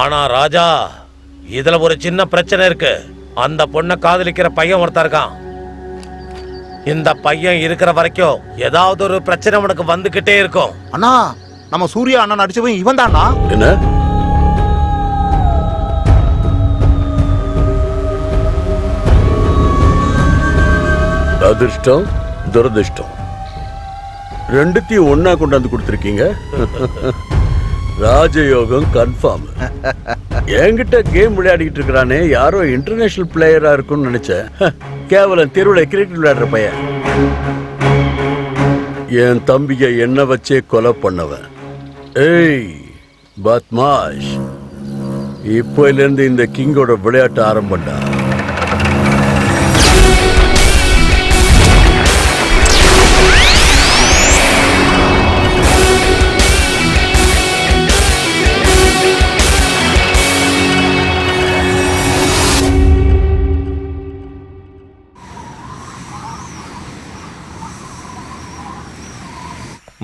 ஆனா ராஜா இதுல ஒரு சின்ன பிரச்சனை இருக்கு. அந்த பொண்ணை காதலிக்கிற பையன் ஒருத்தன் இருக்கான். இந்த பையன் இருக்கிற வரைக்கும் ஏதாவது ஒரு பிரச்சனை உனக்கு வந்துகிட்டே இருக்கும். அண்ணா நம்ம சூர்யா அண்ணா நடிச்சவன் இவன் தானா என்ன? அதிர்ஷ்டம் துரதிர்ஷ்டம். ரெண்டுத்தையும் ஒண்ணா கொண்டாந்து கொடுத்துருக்கீங்க. ராஜயோகம் கன்ஃபார்ம் என்கிட்ட கேம் விளையாடிட்டு இருக்கிறானே யாரோ இன்டர்நேஷனல் பிளேயரா இருக்கும்னு நினைச்சேன். கேவலம் தெருவில் கிரிக்கெட் விளையாடுற பையன். என் தம்பியை என்ன வச்சே கொலை பண்ணவன். ஏய் பத்மாஷ் இப்போயிலிருந்து இந்த கிங்கோட விளையாட்டு ஆரம்பம்டா.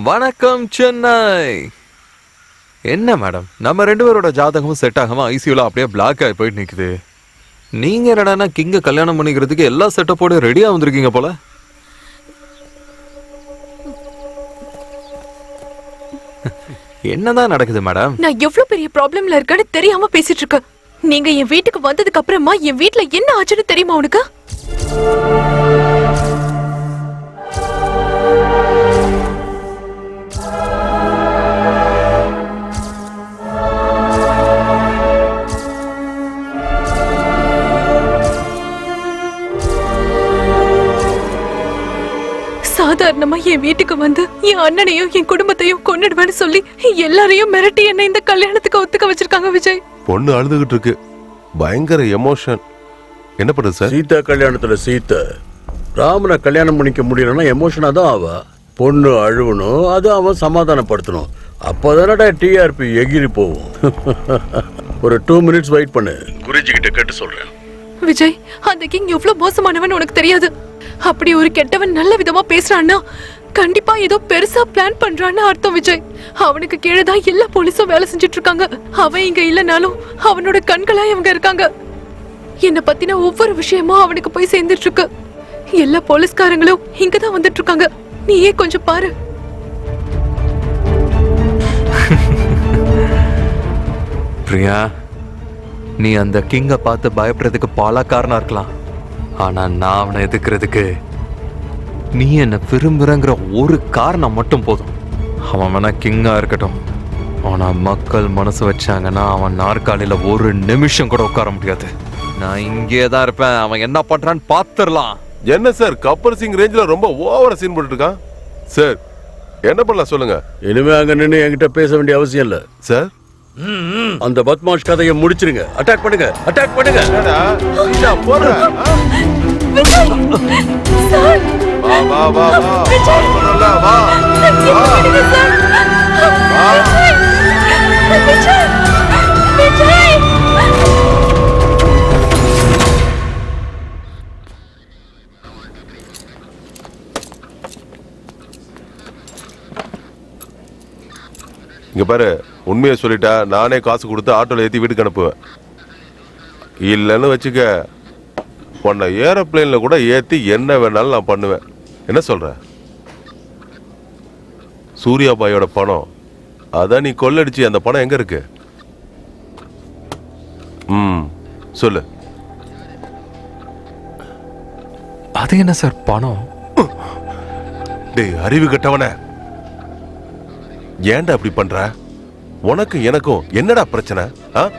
வணக்கம் சென்னை. என்ன மேடம்? நம்ம ரெண்டு பேரோட ஜாதகமும் செட் ஆகாமல் ஐசியூவில் அப்படியே பிளாக் ஆகி போயிட்டு நிற்குது நீங்கள் என்னடான்னா கிங்கை கல்யாணம் பண்ணிக்கிறதுக்கு எல்லா செட்டப்போடு ரெடியாக வந்திருக்கீங்க போல. என்னதான் நடக்குது மேடம்? நான் எவ்வளவு பெரிய ப்ராப்ளம்ல இருக்கேன்னு தெரியாம பேசிட்டு இருக்கேன் நீங்க என் வீட்டுக்கு வந்ததுக்கு அப்புறமா என் வீட்ல என்ன ஆச்சுன்னு தெரியுமா உனக்கு? சாதாரணமா என் வீட்டுக்கு வந்து என் அண்ணனையும் என் குடும்பத்தையும் கொன்னுடுவேன்னு சொல்லி எல்லாரையும் மிரட்டி என்ன இந்த கல்யாணத்துக்கு ஒத்துக்க வச்சிருக்காங்க விஜய். பொண்ணு அழுதுகிட்டு இருக்கு. பயங்கர எமோஷன் என்ன பண்ணுது சார்? சீதா கல்யாணத்துல சீத்தை ராமனை கல்யாணம் பண்ணிக்க முடியலன்னா எமோஷனா தான் ஆவா. பொண்ணு அழுவணும் அது அவன் சமாதானப்படுத்தணும். அப்போதானடா டிஆர்பி எகிரி போகும். ஒரு டூ மினிட்ஸ் வெயிட் பண்ணு. குறிஞ்சிக்கிட்ட கேட்டு சொல்றேன். விஜய் அந்த கிங் எவ்வளவு மோசமானவன் உனக்கு தெரியாது. அப்படி ஒரு கெட்டவன் நல்ல விதமா பேசுறான்னா கண்டிப்பா ஏதோ பெருசா பிளான் பண்றான்னு அர்த்தம் விஜய். அவனுக்கு கீழே தான் எல்லா போலீஸும் வேலை செஞ்சுட்டு இருக்காங்க அவன் இங்க இல்லனாலும் அவனோட கண்களா இவங்க இருக்காங்க. என்னை பத்தின ஒவ்வொரு விஷயமும் அவனுக்கு போய் சேர்ந்துட்டு இருக்கு எல்லா போலீஸ்காரங்களும் இங்க தான் வந்துட்டு இருக்காங்க நீயே கொஞ்சம் பாரு. பிரியா நீ அந்த கிங்க பார்த்து பயப்படுறதுக்கு பல காரணம் இருக்கலாம். ஆனா நான் அவனை எதுக்குறதுக்கு நீ என்ன விரும்புறங்கிற ஒரு காரணம் மட்டும் போதும். அவன் வேணா கிங்கா இருக்கட்டும். ஆனா மக்கள் மனசு வச்சாங்கன்னா அவன் நாற்காலியில ஒரு நிமிஷம் கூட உட்கார முடியாது. நான் இங்கே தான் இருப்பேன். அவன் என்ன பண்றான்னு பார்த்துடலாம் என்ன சார்? கப்பல் சிங் ரேஞ்சில் ரொம்ப ஓவரா சீன் போட்டுட்டு இருக்கான் சார் என்ன பண்ணலாம் சொல்லுங்க. இனிமே அங்க நின்று என்கிட்ட பேச வேண்டிய அவசியம் இல்ல. சார்? அந்த பத்மாஷ் கதையை முடிச்சிருங்க. அட்டாக் பண்ணுங்க. அட்டாக் பண்ணுங்க. வா வா பாரு உண்மையை சொல்லிட்டா நானே காசு கொடுத்து ஆட்டோல ஏத்தி வீட்டுக்கு அனுப்புவேன். இல்லைன்னு வச்சுக்க உன்னை ஏரோப்ளேன்ல கூட ஏத்தி என்ன வேணாலும் நான் பண்ணுவேன். என்ன சொல்ற? சூர்யாபாயோட பணம். அதான் நீ கொள்ளடிச்சு அந்த பணம் எங்க இருக்கு? ம் சொல்லு. அது என்ன சார் பணம்? டேய் அறிவு கட்டவன. ஏன்டா அப்படி பண்ற? உனக்கும் எனக்கும் என்னடா பிரச்சனை? ஆ?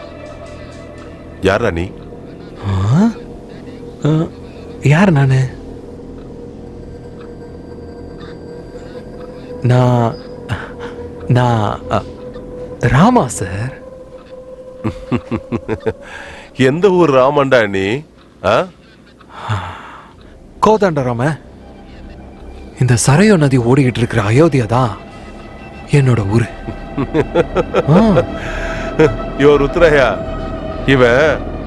யாரா நீ? யார் நானு? நான் நான் ராமா சார். எந்த ஊர் ராமன்டா நீ? ஆ? கோதாண்டராம? இந்த சரையோ நதி ஓடிக்கிட்டு இருக்கிற அயோத்தியா தான். என்னோட ஊரு. யோ ருத்ரையா இவன்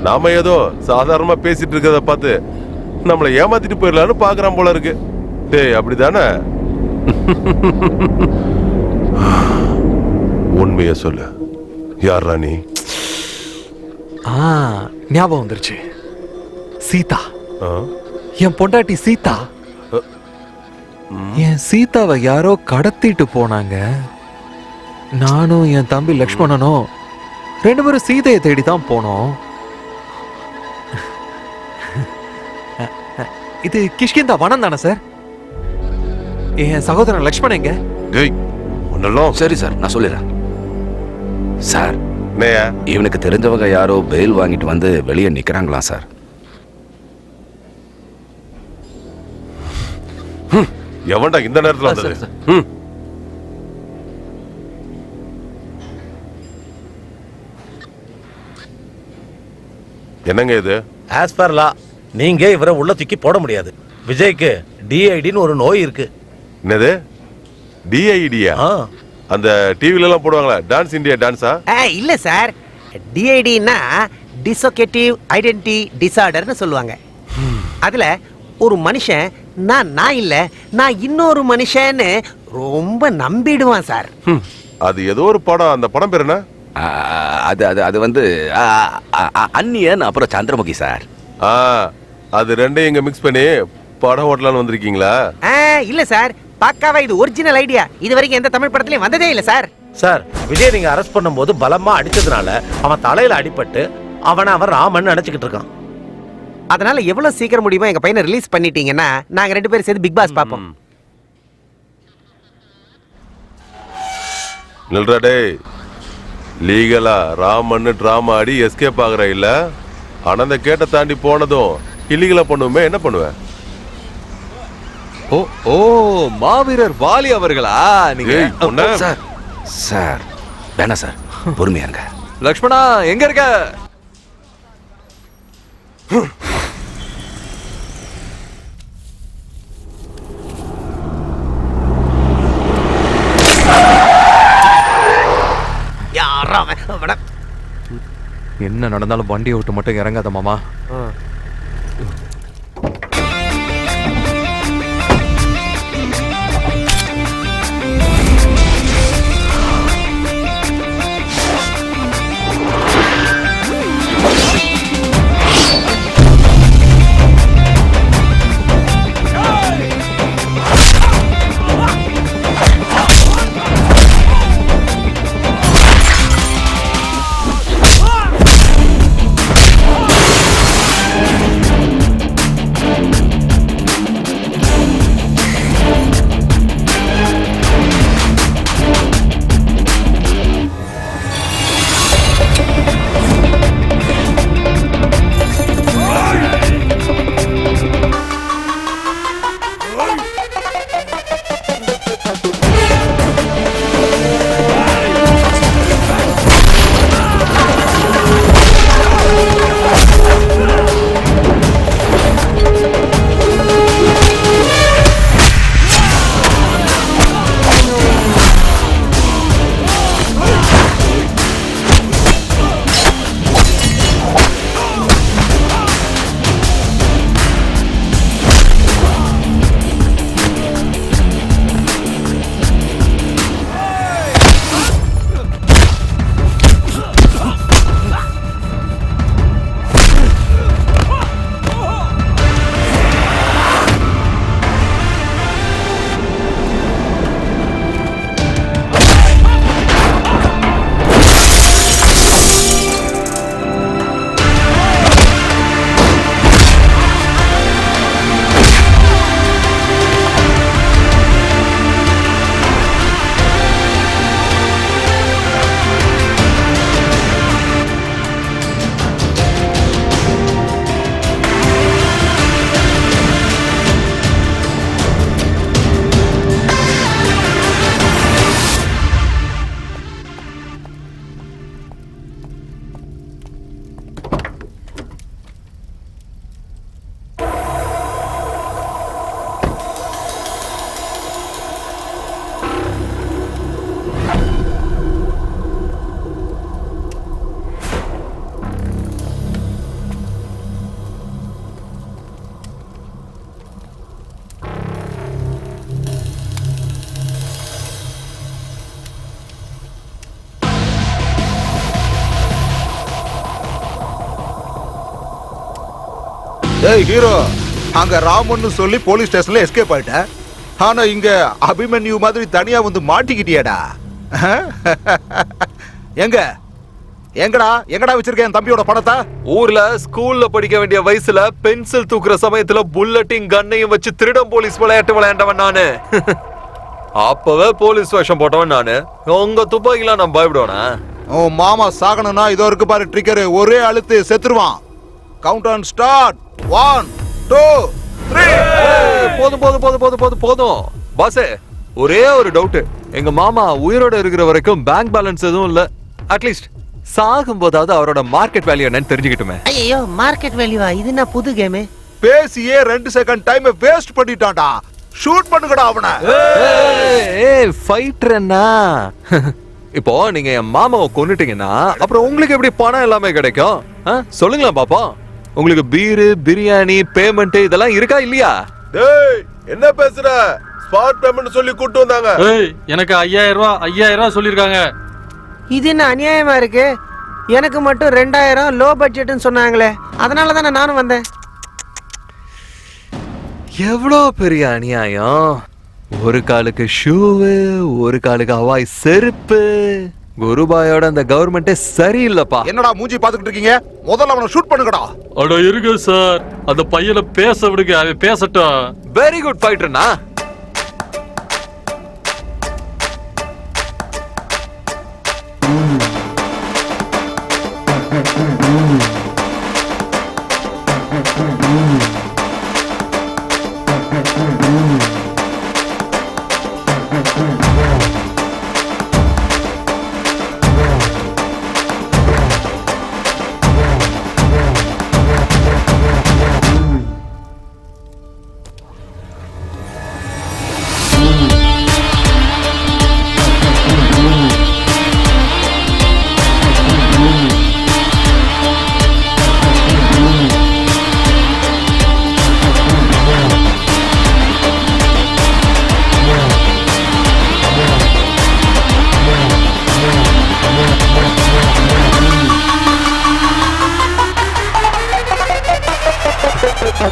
நாம ஏதோ சாதாரணமா பேசிட்டு இருக்கிறத பார்த்து நம்மளை ஏமாத்திட்டு போயிடலான்னு பாக்குறான் போல இருக்கு. டேய் அப்படிதானே? உண்மைய சொல்லு. யாரா நீ? ஆ ஞாபகம் வந்துருச்சு. சீதா? என் பொண்டாட்டி சீதா. என் சீதாவை யாரோ கடத்திட்டு போனாங்க. நானும் என் தம்பி லக்ஷ்மணனும் ரெண்டு பேரும் சீதையை தேடி தான் போனோம். இது கிஷ்கிந்தா வனம் தானே சார்? என் சகோதரன் லக்ஷ்மணன் எங்க? டேய் ஒன்னெல்லாம் சரி சார் நான் சொல்லிடுறேன். சார் என்னையா இவனுக்கு தெரிஞ்சவங்க யாரோ பெயில் வாங்கிட்டு வந்து வெளியே நிக்கிறாங்களாம் சார்? எவன்டா இந்த நேரத்துல வந்தது. ம். என்னங்க இது? ஆஸ் பர் லா நீங்க இவரை உள்ள தூக்கி போட முடியாது. விஜய்க்கு டிஐடின்னு ஒரு நோய் இருக்கு. என்னது? டிஐடியா ஆ. அந்த டிவில எல்லாம் போடுவாங்களா? டான்ஸ் இந்தியா டான்ஸா ஆ, இல்ல சார். டிஐடின்னா டிசோகேட்டிவ் ஐடென்டி டிசார்டர்னு சொல்லுவாங்க. அதுல ஒரு மனுஷன் நான் நான் இல்ல நான் இன்னொரு மனுஷன்னு ரொம்ப நம்பிடுவான் சார். அது ஏதோ ஒரு படம். அந்த படம் பேர் என்ன? அது அது அது வந்து அந்நியன் அப்புறம் சந்திரமுகி சார் ஆ அது ரெண்டையும் இங்க மிக்ஸ் பண்ணி படம் ஓட்டலான்னு வந்திருக்கீங்களா? ஆ, இல்ல சார் பக்காவா இது ஒரிஜினல் ஐடியா இது வரைக்கும் எந்த தமிழ் படத்துலயும் வந்ததே இல்ல சார் சார் விஜய் நீங்க அரெஸ்ட் பண்ணும்போது பலமா அடிச்சதுனால அவன் தலையில அடிபட்டு அவனை அவன் ராமன் நினைச்சுக்கிட்டு இருக்கான். அதனால எவ்வளவு சீக்கிரம் முடியுமோ எங்க பையனை ரிலீஸ் பண்ணிட்டீங்கன்னா நாங்க ரெண்டு பேரும் சேர்ந்து பிக் பாஸ் பார்ப்போம். நில்றா டேய். லீகலா ராமன்னு டிராமா ஆடி எஸ்கேப் ஆகுற இல்ல? ஆனா அந்த கேட்ட தாண்டி போனதும் இல்லீகலா பண்ணுவோமே என்ன பண்ணுவேன் ஓ ஓ மாவீரர் வாலி அவர்களா நீங்க? சார் சார் வேணாம் சார் பொறுமையா இருங்க. லக்ஷ்மணா எங்க இருக்க யாரா அவன்? அவன- என்ன நடந்தாலும் வண்டியை விட்டு மட்டும் இறங்காத மாமா. ஏய் ஹீரோ அங்க ராமன்னு சொல்லி போலீஸ் ஸ்டேஷன்ல எஸ்கேப் ஆயிட்ட. ஆனா இங்க அபிமன்யு மாதிரி தனியா வந்து மாட்டிக்கிட்டியேடா. எங்க? எங்கடா? எங்கடா வச்சிருக்க என் தம்பியோட பணத்தை? ஊர்ல ஸ்கூல்ல படிக்க வேண்டிய வயசுல பென்சில் தூக்குற சமயத்துல புல்லட்டிங் கண்ணையும் வச்சு திருடம் போலீஸ் விளையாட்டு விளையாண்டவன் நானு. அப்பவே போலீஸ் வேஷம் போட்டவன் நானு. உங்க துப்பாக்கிலாம் நான் பயப்படுவேனா? உன் மாமா சாகணும்னா இதோ இருக்கு பாரு ட்ரிக்கர் ஒரே அழுத்து செத்துருவான். Count on start one two three போதும் போதும் போதும் போதும் போதும் போதும். பாசே ஒரே ஒரு டவுட் எங்க மாமா உயிரோட இருக்கிற வரைக்கும் பேங்க் பேலன்ஸ் எதுவும் இல்ல. அட்லீஸ்ட் சாகும் போதாவது அவரோட மார்க்கெட் வேல்யூ என்னன்னு தெரிஞ்சுக்கிட்டுமே. ஐயோ மார்க்கெட் வேல்யூவா இது என்ன புது கேமு பேசியே ரெண்டு செகண்ட் டைம் வேஸ்ட் பண்ணிட்டான்டா. ஷூட் பண்ணுங்கடா அவனை. ஏய் ஃபைட்டர்னா இப்போ நீங்க என் மாமாவை கொன்னுட்டீங்கன்னா அப்புறம் உங்களுக்கு எப்படி பணம் எல்லாமே கிடைக்கும்? ஆ? சொல்லுங்களேன் பாப்போம் உங்களுக்கு பீரு பிரியாணி பேமெண்ட் இதெல்லாம் இருக்கா இல்லையா? டேய் என்ன பேசுற? ஸ்பாட் பேமெண்ட் சொல்லி கூட்டு வந்தாங்க. ஏய் எனக்கு ஐயாயிரம் ரூபா ஐயாயிரம் ரூபா சொல்லியிருக்காங்க இது என்ன அநியாயமா இருக்கு? எனக்கு மட்டும் ரெண்டாயிரம் லோ பட்ஜெட்னு சொன்னாங்களே. அதனால தானே நானும் வந்தேன். எவ்வளோ பெரிய அநியாயம்? ஒரு காலுக்கு ஷூவு ஒரு காலுக்கு ஹவாய் செருப்பு. குருபாயோட அந்த கவர்மெண்டே சரியில்லைப்பா. என்னடா மூஞ்சி பாத்துக்கிட்டு இருக்கீங்க? முதல்ல அவனை ஷூட் பண்ணுங்கடா. அட இருக்கு சார். அந்த பையனை பேச விடுங்க. அவன் பேசட்டும். வெரி குட் ஃபைட்டர்னா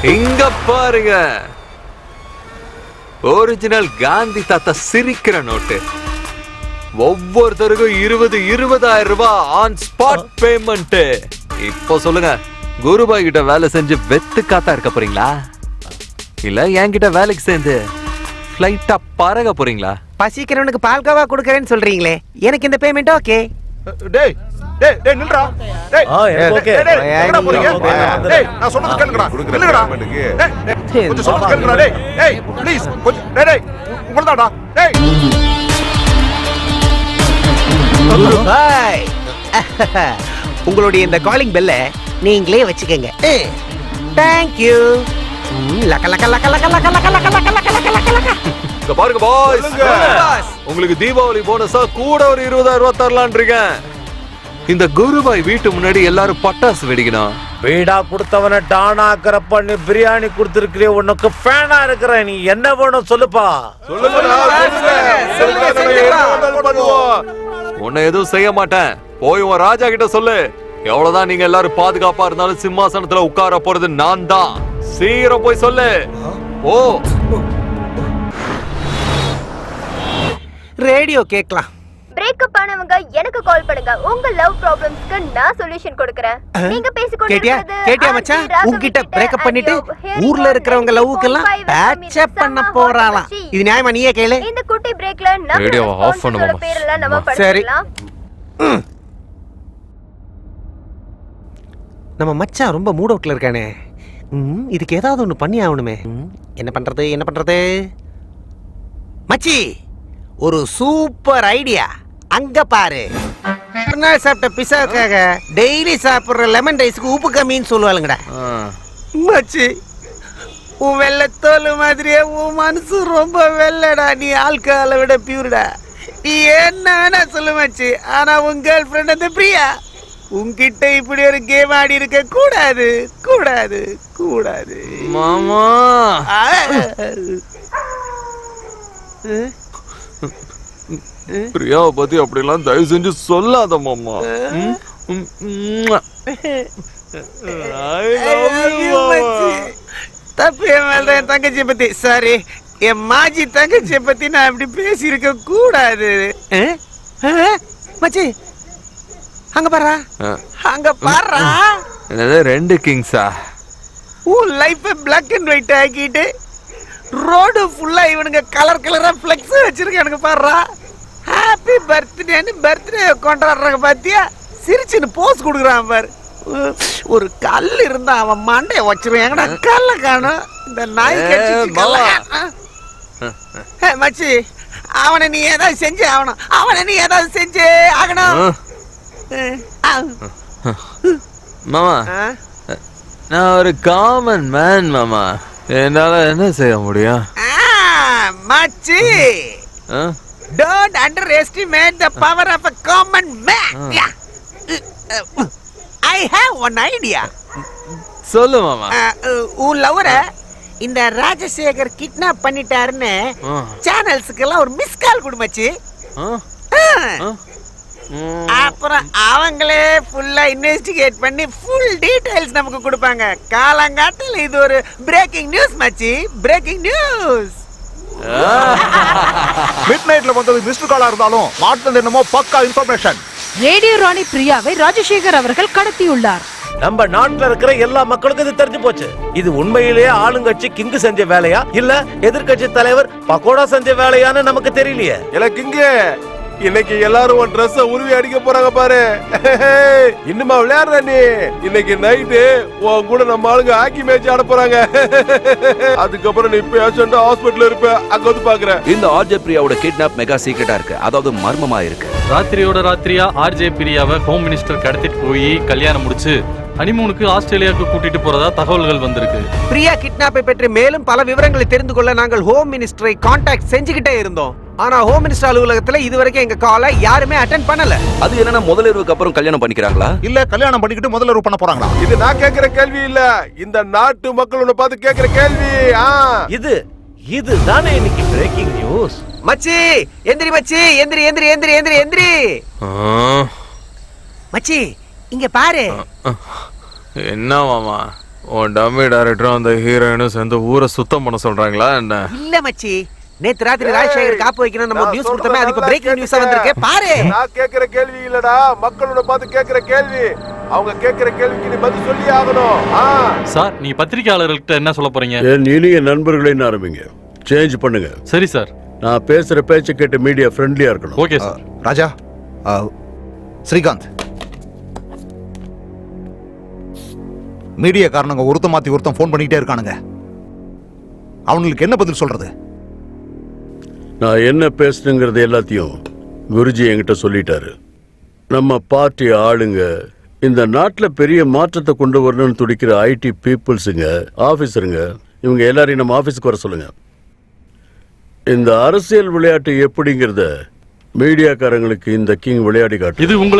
இங்க பாருங்க. ஒரிஜினல் காந்தி தாத்தா சிரிக்கிற நோட்டு. ஒவ்வொருத்தருக்கும் இருபது இருபதாயிரம் ரூபாய் ஆன் ஸ்பாட் பேமெண்ட் இப்போ சொல்லுங்க குருபாய் கிட்ட வேலை செஞ்சு வெத்து காத்தா இருக்க போறீங்களா? இல்ல என்கிட்ட வேலைக்கு சேர்ந்து ஃப்ளைட்டா பறக போறீங்களா? பசிக்கிறவனுக்கு பால்கோவா கொடுக்கறேன்னு சொல்றீங்களே. எனக்கு இந்த பேமெண்ட் ஓகே டேய் டேய் டேய் நில்றா டேய் ஆ, எங்கடா போறீங்க நான் டேய் நான் சொல்றது கேளுங்கடா நில்லுங்கடா. டேய் கொஞ்சம் கேளுங்கடா டேய் டேய் ப்ளீஸ் கொஞ்சம் டேய் டேய் உங்களதாடா டேய் பாய் உங்களுடைய இந்த காலிங் பெல்ல நீங்களே வச்சுக்கோங்க தேங்க்யூ லக்க லக்க லக்க லக்க லக்க லக்க லக்க லக்க லக்க லக்க லக்க பாருங்க பாய்ஸ் உங்களுக்கு தீபாவளி போனஸா கூட ஒரு இருபதாயிரம் ரூபாய் தரலான் இருக்கேன் இந்த குருபாய் வீட்டு முன்னாடி எல்லாரும் பட்டாசு வெடிக்கணும் வீடா கொடுத்தவன டானா பண்ணி பிரியாணி கொடுத்துருக்கிறிய உனக்கு ஃபேனா இருக்கிற நீ என்ன வேணும் சொல்லுப்பா. உன்னை எதுவும் செய்ய மாட்டேன். போய் உன் ராஜா கிட்ட சொல்லு. எவ்வளவுதான் நீங்க எல்லாரும் பாதுகாப்பா இருந்தாலும் சிம்மாசனத்துல உட்கார போறது நான் தான். சீக்கிரம் போய் சொல்லு. ஓ ரேடியோ கேட்கலாம். எனக்கு கால் பண்ணுங்க. உங்க லவ் ப்ராப்ளம்ஸ்க்கு நான் சொல்யூஷன் கொடுக்கறேன். நீங்க பேசிக்கொண்டு கேட்டியா? கேட்டியா மச்சான்? உன்கிட்ட பிரேக்கப் பண்ணிட்டு ஊர்ல இருக்கிறவங்க லவ்வுக்கெல்லாம் பேட்சப் பண்ண போறாளாம். இது நியாயமா? நீயே கேளு. இந்த குட்டி பிரேக்ல நம்ம Radio off sponsors பண்ணு ஓட மாமா. பேரெல்லாம் நம்ம சரி. படிச்சிடலாம். நம்ம மச்சான் ரொம்ப மூட் அவுட்ல இருக்கானே. ம், இதுக்கு ஏதாவது ஒண்ணு பண்ணி ஆகணுமே. என்ன பண்றது? என்ன பண்றது? மச்சி ஒரு சூப்பர் ஐடியா அங்க பாரு. ஒரு நாள் சாப்பிட்ட பிசாவுக்காக டெய்லி சாப்பிடுற லெமன் ரைஸ்க்கு உப்பு கம்மின்னு சொல்லுவாளுங்கடா. மச்சி உன் வெள்ளத்தோல் மாதிரியே உன் மனசு ரொம்ப வெள்ளடா. நீ ஆல்கஹாலை விட பியூர்டா நீ என்ன வேணா சொல்லு மச்சி? ஆனா உன் கேர்ள் ஃப்ரெண்ட் அந்த பிரியா? உன்கிட்ட இப்படி ஒரு கேம் ஆடி இருக்க கூடாது கூடாது கூடாது. மாமா. பிரியாவை பத்தி அப்படிலாம் தயவு செஞ்சு சொல்லாத மாமா. தப்பு என் மேல என் தங்கச்சியை பத்தி சாரி என் மாஜி தங்கச்சியை பத்தி நான் இப்படி பேசியிருக்க கூடாது? மச்சி அங்க பாரா. அங்க பாரா. என்னது ரெண்டு கிங்ஸா? உன் லைஃப் பிளாக் அண்ட் ஒயிட் ஆக்கிட்டு ரோடு ஃபுல்லா இவனுங்க கலர் கலரா ஃப்ளெக்ஸ் வச்சிருக்கானுங்க பாருடா ஹாப்பி பர்த்டேன்னு பர்த்டே கொண்டாடுறாங்க பாத்தியா? சிரிச்சுன்னு போஸ் கொடுக்குறான் பாரு. ஒரு கல் இருந்தா அவன் மண்டைய வச்சிருவான். எங்கடா கல்ல காணும்? இந்த நாய் கட்சி. மச்சி அவனை நீ ஏதாவது செஞ்சே ஆகணும். அவனை நீ ஏதாவது செஞ்சே ஆகணும். மாமா? நான் ஒரு காமன் மேன் மாமா. என்னால என்ன செய்ய முடியும்? மச்சி. ஆ? Don't underestimate the power of a common man. Yeah. I have one idea. சொல்லு மாமா உன் லவரை இந்த ராஜசேகர் கிட்னாப் பண்ணிட்டாருன்னு. சேனல்ஸுக்கெல்லாம் ஒரு மிஸ் கால் கொடுமச்சு. அப்புறம் அவங்களே ஃபுல்லா இன்வெஸ்டிகேட் பண்ணி ஃபுல் டீடைல்ஸ் நமக்கு கொடுப்பாங்க காலங்காட்டில் இது ஒரு பிரேக்கிங் நியூஸ் மச்சி பிரேக்கிங் நியூஸ் மிட் நைட்ல வந்தது மிஸ்டர் காலா இருந்தாலும் மாட்டினது என்னமோ பக்கா இன்ஃபர்மேஷன் ரேடியோ ராணி பிரியாவை ராஜசேகர் அவர்கள் கடத்தியுள்ளார். நம்ம நாட்டுல இருக்கிற எல்லா மக்களுக்கும் இது தெரிஞ்சு போச்சு. இது உண்மையிலேயே ஆளுங்கட்சி கிங்கு செஞ்ச வேலையா? இல்ல எதிர்க்கட்சி தலைவர் பக்கோடா செஞ்ச வேலையான்னு நமக்கு தெரியலையே. எனக்கு இங்க இன்னைக்கு எல்லாரும் உன் ட்ரெஸ்ஸ உருவி அடிக்க போறாங்க பாரு. இன்னுமா விளையாடுற நீ? இன்னைக்கு நைட்டு உன் கூட நம்ம ஆளுங்க ஹாக்கி மேட்ச் ஆட போறாங்க. அதுக்கப்புறம் நீ பேஷண்ட் ஹாஸ்பிட்டல் இருப்ப? அங்க வந்து பாக்குற இந்த ஆர்ஜே பிரியாவோட கிட்னாப் மெகா சீக்ரெட்டா இருக்கு. அதாவது மர்மமா இருக்கு. ராத்திரியோட ராத்திரியா ஆர்ஜே பிரியாவை ஹோம் மினிஸ்டர் கடத்திட்டு போய் கல்யாணம் முடிச்சு ஹனிமூனுக்கு ஆஸ்திரேலியாவுக்கு கூட்டிட்டு போறதா தகவல்கள் வந்திருக்கு. பிரியா கிட்னாப்பை பற்றி மேலும் பல விவரங்களை தெரிந்து கொள்ள நாங்கள் ஹோம் மினிஸ்டரை காண்டாக்ட் செஞ்சுக்கிட்டே இருந்தோம். ஆனா ஹோம் மினிஸ்டர் அலுவலகத்துல இதுவரைக்கும் எங்க காலை யாருமே அட்டென்ட் பண்ணல. அது என்னன்னா முதலிரவுக்கு அப்புறம் கல்யாணம் பண்ணிக்கிறாங்களா? இல்ல கல்யாணம் பண்ணிக்கிட்டு முதல்ல பண்ண போறாங்களா? இது நான் கேக்குற கேள்வி இல்ல. இந்த நாட்டு மக்கள் உன்னை பார்த்து கேக்குற கேள்வி ஆ. இது இது தானே இன்னைக்கு பிரேக்கிங் நியூஸ் மச்சி எந்திரி மச்சி எந்திரி எந்திரி எந்திரி எந்திரி எந்திரி. ஆ? மச்சி இங்க பாரு. என்ன மாமா? உன் டம்மி டைரக்டரும் அந்த ஹீரோயினும் சேர்ந்து ஊரை சுத்தம் பண்ண சொல்றாங்களா என்ன? இல்ல மச்சி. நேத்து ராத்திரி ராஜசேகர் காப்பு வைக்கணும் நம்ம நியூஸ் கொடுத்தோமே அது இப்ப பிரேக்கிங் நியூஸா வந்திருக்கு பாரு. நான் கேக்குற கேள்வி இல்லடா. மக்கள் உன்னை பார்த்து கேக்குற கேள்வி. அவங்க கேக்குற கேள்விக்கு நீ பதில் சொல்லி ஆகணும். ஆ. சார் நீ பத்திரிகையாளர்கள்ட்ட என்ன சொல்ல போறீங்க? என் இனிய நண்பர்களைன்னு ஆரம்பிங்க சேஞ்ச் பண்ணுங்க. சரி சார். நான் பேசுற பேச்சை கேட்டு மீடியா ஃப்ரெண்ட்லியா இருக்கணும். Okay sir. ராஜா ஆ, ஸ்ரீகாந்த். மீடியாக்காரனுங்க ஒருத்தன் மாத்தி ஒருத்தன் ஃபோன் பண்ணிக்கிட்டே இருக்கானுங்க. அவனுங்களுக்கு என்ன பதில் சொல்றது? நான் என்ன பேசணுங்கிறது எல்லாத்தையும் குருஜி என்கிட்ட சொல்லிட்டாரு. நம்ம பார்ட்டி ஆளுங்க இந்த நாட்டில் பெரிய மாற்றத்தை கொண்டு வரணும்னு துடிக்கிற ஐடி பீப்புள்ஸுங்க ஆஃபீஸருங்க இவங்க எல்லாரையும் நம்ம ஆஃபீஸுக்கு வர சொல்லுங்க. இந்த அரசியல் விளையாட்டு எப்படிங்கிறத மீடியாக்காரங்களுக்கு இந்த கிங் விளையாடி காட்டு இது உங்களுக்கு